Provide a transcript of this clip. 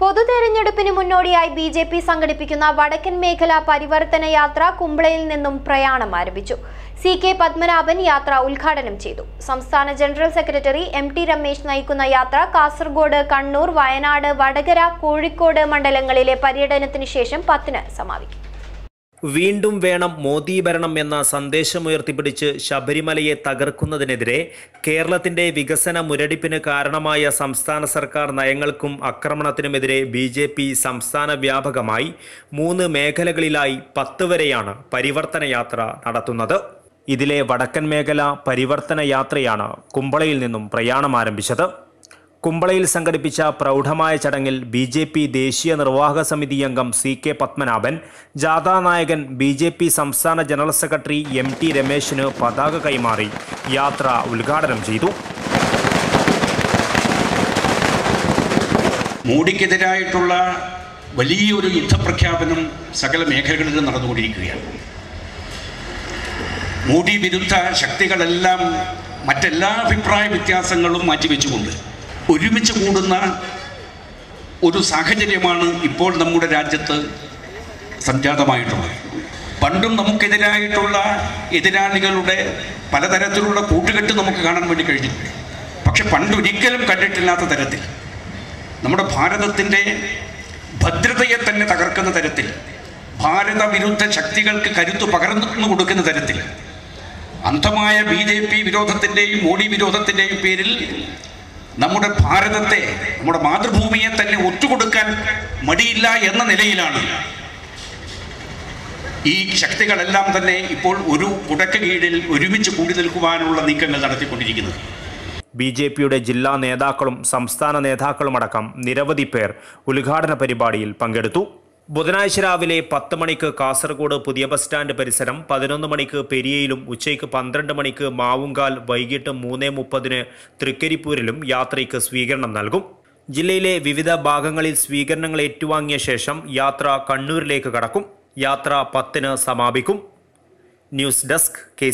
പൊതു തെരഞ്ഞെടുപ്പിന് മുന്നോടിയായി ബി ജെ പി സംഘടിപ്പിക്കുന്ന വടക്കൻ മേഖല പരിവർത്തന യാത്ര കുമ്പളയിൽ നിന്നും പ്രയാണം ആരംഭിച്ചു. സി കെ പത്മനാഭൻ യാത്ര ഉദ്ഘാടനം ചെയ്തു. സംസ്ഥാന general secretary M T Ramesh നയിക്കുന്ന യാത്ര കാസർഗോഡ് കണ്ണൂർ വയനാട് വടകര കോഴിക്കോട് മണ്ഡലങ്ങളിലെ പര്യടനത്തിന് ശേഷം പത്തിന് സമാപിക്കും. വീണ്ടും വേണം മോദി ഭരണം എന്ന സന്ദേശമുയർത്തിപ്പിടിച്ച് ശബരിമലയെ തകർക്കുന്നതിനെതിരെ കേരളത്തിന്റെ വികസന മുരടിപ്പിന് കാരണമായ സംസ്ഥാന സർക്കാർ നയങ്ങൾക്കും ആക്രമണത്തിനുമെതിരെ ബി ജെ പി സംസ്ഥാന വ്യാപകമായി മൂന്ന് മേഖലകളിലായി പത്ത് വരെയാണ് പരിവർത്തന യാത്ര നടത്തുന്നത്. ഇതിലെ വടക്കൻ മേഖല പരിവർത്തന യാത്രയാണ് കുമ്പളയിൽ നിന്നും പ്രയാണം ആരംഭിച്ചത്. കുമ്പളയിൽ സംഘടിപ്പിച്ച പ്രൗഢമായ ചടങ്ങിൽ ബി ജെ പി ദേശീയ നിർവാഹക സമിതി അംഗം സി കെ പത്മനാഭൻ ജാഥാ നായകൻ ബി ജെ പി സംസ്ഥാന ജനറൽ സെക്രട്ടറി എം ടി രമേശിന് പതാക കൈമാറി യാത്ര ഉദ്ഘാടനം ചെയ്തു. മോഡിക്കെതിരായിട്ടുള്ള വലിയൊരു യുദ്ധപ്രഖ്യാപനം സകല മേഖലകളിലും നടന്നുകൊണ്ടിരിക്കുകയാണ്. മോഡി വിരുദ്ധ ശക്തികളെല്ലാം മറ്റെല്ലാ അഭിപ്രായ വ്യത്യാസങ്ങളും മാറ്റിവെച്ചുകൊണ്ട് ഒരുമിച്ച് കൂടുന്ന ഒരു സാഹചര്യമാണ് ഇപ്പോൾ നമ്മുടെ രാജ്യത്ത് സംജാതമായിട്ടുള്ളത്. പണ്ടും നമുക്കെതിരായിട്ടുള്ള എതിരാളികളുടെ പലതരത്തിലുള്ള കൂട്ടുകെട്ട് നമുക്ക് കാണാൻ വേണ്ടി കഴിഞ്ഞിട്ടുണ്ട് പക്ഷെ പണ്ടൊരിക്കലും കണ്ടിട്ടില്ലാത്ത തരത്തിൽ നമ്മുടെ ഭാരതത്തിന്റെ ഭദ്രതയെ തന്നെ തകർക്കുന്ന തരത്തിൽ ഭാരത വിരുദ്ധ ശക്തികൾക്ക് കരുത്തു പകർന്നു കൊടുക്കുന്ന തരത്തിൽ അന്ധമായ ബി ജെ പി വിരോധത്തിന്റെയും മോഡി വിരോധത്തിന്റെയും പേരിൽ നമ്മുടെ ഭാരതത്തെ നമ്മുടെ മാതൃഭൂമിയെ തന്നെ ഒറ്റുകൊടുക്കാൻ മടിയില്ല എന്ന നിലയിലാണ്. ഈ ശക്തികളെല്ലാം തന്നെ ഇപ്പോൾ ഒരു കുടക്ക കീഴിൽ ഒരുമിച്ച് കൂടി നിൽക്കുവാനുള്ള നീക്കങ്ങൾ നടത്തിക്കൊണ്ടിരിക്കുന്നത്. ബി ജെ പിയുടെ ജില്ലാ നേതാക്കളും സംസ്ഥാന നേതാക്കളുമടക്കം നിരവധി പേർ ഉദ്ഘാടന പരിപാടിയിൽ പങ്കെടുത്തു. ബുധനാഴ്ച രാവിലെ പത്ത് മണിക്ക് കാസർഗോഡ് പുതിയ ബസ് സ്റ്റാൻഡ് പരിസരം പതിനൊന്ന് മണിക്ക് പെരിയയിലും ഉച്ചയ്ക്ക് പന്ത്രണ്ട് മണിക്ക് മാവുങ്കാൽ വൈകിട്ട് മൂന്ന് മുപ്പതിന് തൃക്കരിപ്പൂരിലും യാത്രയ്ക്ക് സ്വീകരണം നൽകും. ജില്ലയിലെ വിവിധ ഭാഗങ്ങളിൽ സ്വീകരണങ്ങൾ ഏറ്റുവാങ്ങിയ ശേഷം യാത്ര കണ്ണൂരിലേക്ക് കടക്കും. യാത്ര പത്തിന് സമാപിക്കും. News desk K